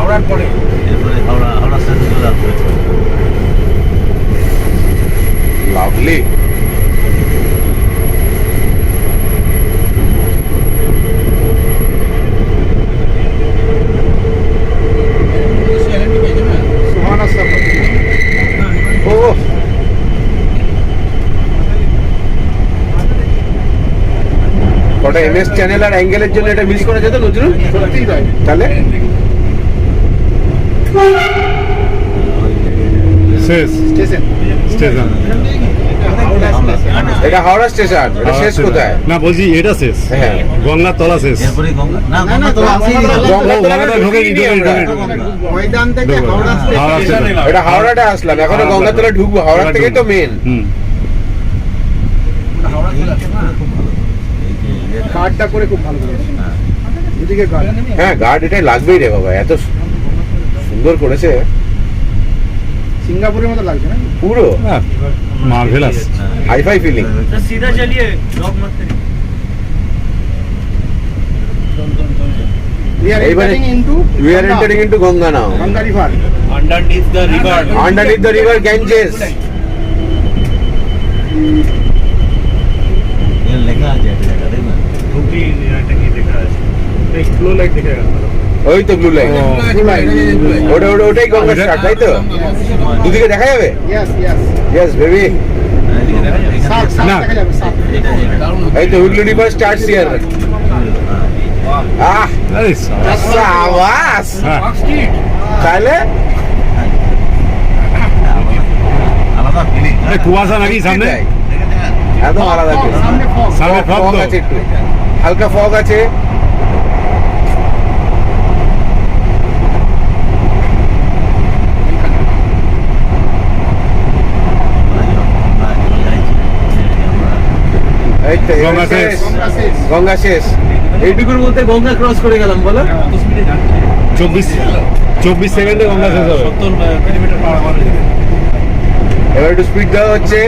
হাওড়ার পরে? এরপরে হাওড়া হাওড়া স্টেশন চলে আসবে লাভলি। সুহানা সাফা ও। এমএস চ্যানেল আর অ্যাঙ্গেলের জন্য এটা মিস করা যেত নজরুল? সত্যিই তাই। তাহলে? শেষ। স্টেশন। স্টেশন। এটা হাওড়া স্টেশন এটা শেষ কোথায়? না বলছি শেষ। হ্যাঁ। তলা শেষ। গঙ্গা গঙ্গা গঙ্গা তলা- গঙ্গা হাওড়াটা আসলাম এখন হাওড়া গঙ্গাতলা ঢুকবো। হাওড়া থেকেই তো মেন হুম। হাওড়া চলে আসে না খুব ভালো এই যে এটা- কার্ডটা করে খুব ভালো করেছে। এদিকে গার্ড হ্যাঁ গার্ড এটাই লাগবেই রে বাবা এত সুন্দর করেছে সিঙ্গাপুরের মতো লাগছে না পুরো মার্ভেলাস হাইফাই ফিলিং सीधा चलिए ब्लॉक मत करिए উই আর এইবারে- entering into we are entering into Ganga now Ganga river underneath the river underneath the river Ganges এর লেখা আছে একটা জায়গা দেখবেন হুগলি এটা কি দেখা আছে एक फ्लो लाइट दिखेगा ওই তো ব্লু লাইন ওটা ওটা ওটাই তাই তো? দুদিকে দেখা যাবে? ইয়েস বেবি না। এই তো স্টার্টস হিয়ার আহ সাবাস। হ্যাঁ। তাহলে? কুয়াশা নাকি সামনে। একদম আলাদা। সামনে ফগ আছে হালকা ফগ আছে এই তো এবার গঙ্গা শেষ। গঙ্গা এইটুকুর মধ্যে গঙ্গা ক্রস করে গেলাম বলো। চব্বিশ চব্বিশ সেকেন্ডে গঙ্গা শেষ হবে। সত্তর কিলোমিটার পার আওয়ার এবার একটু স্পিড দেওয়া হচ্ছে।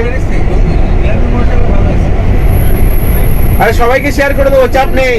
আরে সবাইকে শেয়ার করে দেবো চাপ নেই।